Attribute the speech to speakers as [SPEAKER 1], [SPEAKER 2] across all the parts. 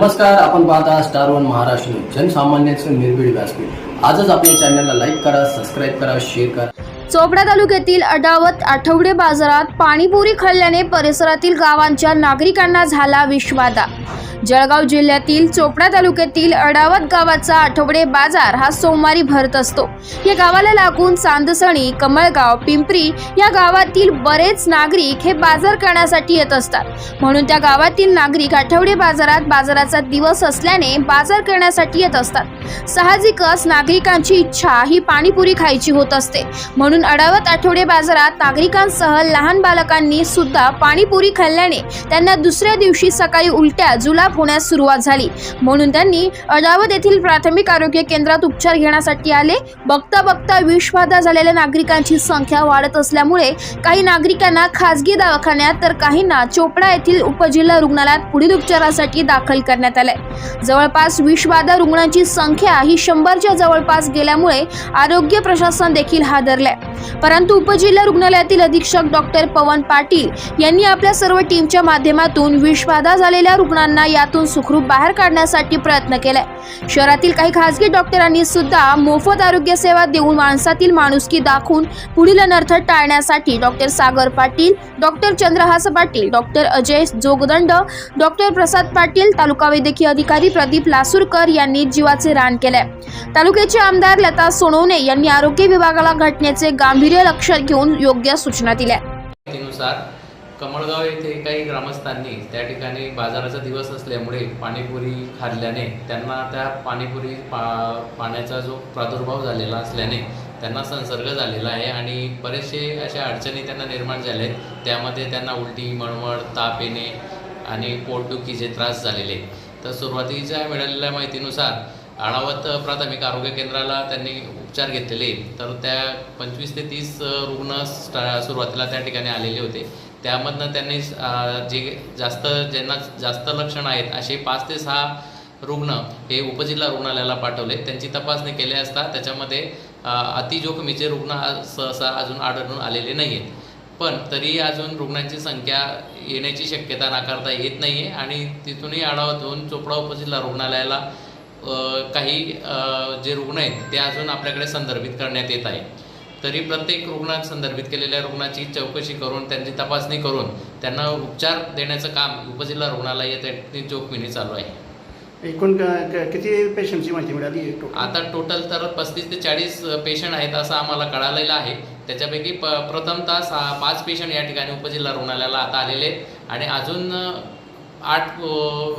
[SPEAKER 1] नमस्कार आपण पाहता स्टार वन महाराष्ट्र जनसामान्यांचं निर्भीड व्यासपीठ. आजच आपल्या चॅनलला लाईक करा सबस्क्राईब करा शेअर करा.
[SPEAKER 2] चोपडा तालुक्यातील अडावत आठवडे बाजारात पाणीपुरी खाल्ल्याने परिसरातील गावांच्या नागरिकांना झाला विश्वादा जळगाव जिल्ह्यातील चोपडा तालुक्यातील अडावत गावाचा आठवडे बाजार हा सोमवारी भरत असतो. या गावाला लागून चांदसणी कमळगाव पिंपरी या गावातील बरेच नागरिक हे बाजार करण्यासाठी येत असतात. म्हणून त्या गावातील नागरिक आठवडे बाजारात बाजाराचा दिवस असल्याने बाजार करण्यासाठी येत असतात. साहजिकच नागरिकांची इच्छा ही पाणीपुरी खायची होत असते. म्हणून अडावत आठवडे बाजारात नागरिकांसह लहान बालकांनी सुद्धा पाणीपुरी खाल्ल्याने त्यांना दुसऱ्या दिवशी सकाळी उलट्या जुलाब होण्यास सुरुवात झाली. म्हणून त्यांनी अडावत येथील प्राथमिक आरोग्य केंद्रात उपचार घेण्यासाठी आले. बघता बघता विषबाधा झालेल्या नागरिकांची संख्या वाढत असल्यामुळे काही नागरिकांना खासगी दवाखान्यात तर काहींना चोपडा येथील उपजिल्हा रुग्णालयात पुढील उपचारासाठी दाखल करण्यात आले जवळपास विषबाधा रुग्णांची संख्या ही शंभरच्या जवळपास गेल्यामुळे आरोग्य प्रशासन देखील हादरले परंतु उपजिल्हा रुग्णालयातील अधीक्षक डॉक्टर पवन पाटील यांनी आपल्या सर्व टीमच्या माध्यमातून विषबाधा झालेल्या रुग्णांना यातून सुखरूप बाहेर काढण्यासाठी प्रयत्न केलाय. शहरातील काही खासगी डॉक्टरांनी सुद्धा मोफत आरोग्य सेवा देऊन माणसातील माणुसकी दाखवून पुढील अनर्थ टाळण्यासाठी doctor Sagar Patil doctor Chandrahas Patil doctor Ajay Jogdand doctor Prasad Patil taluka वैद्यकीय अधिकारी प्रदीप लासूरकर यांनी जीवाचे रान केले तालुक्याचे आमदार लता सोनवणे यांनी आरोग्य विभागाला घटनेचे गांभीर्य लक्षात घेऊन योग्य सूचना दिल्या.
[SPEAKER 3] कमळगाव येथे काही ग्रामस्थांनी त्या ठिकाणी बाजाराचा दिवस असल्यामुळे पाणीपुरी खाल्ल्याने त्यांना त्या पाणीपुरी पा पाण्याचा जो प्रादुर्भाव झालेला असल्याने त्यांना संसर्ग झालेला आहे आणि बरेचसे अशा अडचणी त्यांना निर्माण झाल्या आहेत. त्यामध्ये त्यांना उलटी मळमळ ताप येणे आणि पोटदुखीचे त्रास झालेले तर सुरुवातीच्या मिळालेल्या माहितीनुसार आळावत प्राथमिक आरोग्य केंद्राला त्यांनी उपचार घेतलेले. तर त्या पंचवीस ते तीस रुग्ण सुरुवातीला त्या ठिकाणी आलेले होते. त्यामधनं त्यांनी जे जास्त ज्यांना जास्त लक्षणं आहेत असे पाच ते सहा रुग्ण हे उपजिल्हा रुग्णालयाला पाठवले. त्यांची तपासणी केली असता त्याच्यामध्ये अतिजोखमीचे रुग्ण सहसा अजून आढळून आलेले नाही आहेत पण तरी अजून रुग्णांची संख्या येण्याची शक्यता नाकारता येत नाही आहे आणि तिथूनही आढावा घेऊन चोपडा उपजिल्हा रुग्णालयाला काही जे रुग्ण आहेत ते अजून आपल्याकडे संदर्भित करण्यात येत आहे तरी प्रत्येक रुग्णात संदर्भित केलेल्या रुग्णाची चौकशी करून त्यांची तपासणी करून त्यांना उपचार देण्याचं काम उपजिल्हा रुग्णालय त्या जोखमीने चालू आहे.
[SPEAKER 4] एकूण किती पेशंटची माहिती मिळाली?
[SPEAKER 3] आता टोटल तर पस्तीस ते चाळीस पेशंट आहेत असं आम्हाला कळालेलं आहे. त्याच्यापैकी प प्रथमतः सहा पाच पेशंट या ठिकाणी उपजिल्हा रुग्णालयाला आता आलेले आहेत. आणि अजून आठ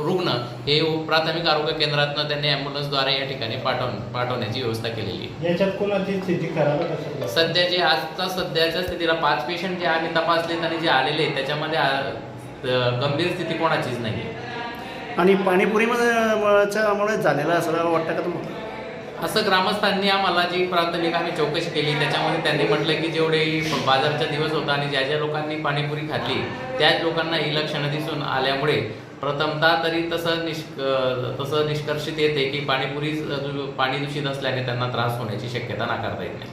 [SPEAKER 3] रुग्ण हे प्राथमिक आरोग्य केंद्रातनं त्यांनी ॲम्ब्युलन्सद्वारे या ठिकाणी पाठव पाठवण्याची व्यवस्था केलेली आहे.
[SPEAKER 5] याच्यात कोणाची स्थिती खराब आहे का सध्या?
[SPEAKER 3] सध्या जे आजचा सध्याच्या स्थितीला पाच पेशंट जे आम्ही तपासलेत आणि जे आलेले आहेत त्याच्यामध्ये आ, अ, गंभीर स्थिती कोणाचीच नाही आहे
[SPEAKER 4] आणि पाणीपुरीमध्ये मुळे झालेलं असं वाटतं का तुम्हाला?
[SPEAKER 3] असं ग्रामस्थांनी आम्हाला जी प्राथमिक आम्ही चौकशी केली त्याच्यामध्ये त्यांनी म्हटलं की जेवढे बाजारचा दिवस होता आणि ज्या ज्या लोकांनी पाणीपुरी खाल्ली त्याच लोकांना ही लक्षणं दिसून आल्यामुळे प्रथमतः तरी तसं निष् तसं निष्कर्षित येते की पाणीपुरी पाणी दूषित असल्याने त्यांना त्रास होण्याची शक्यता नाकारता येत नाही.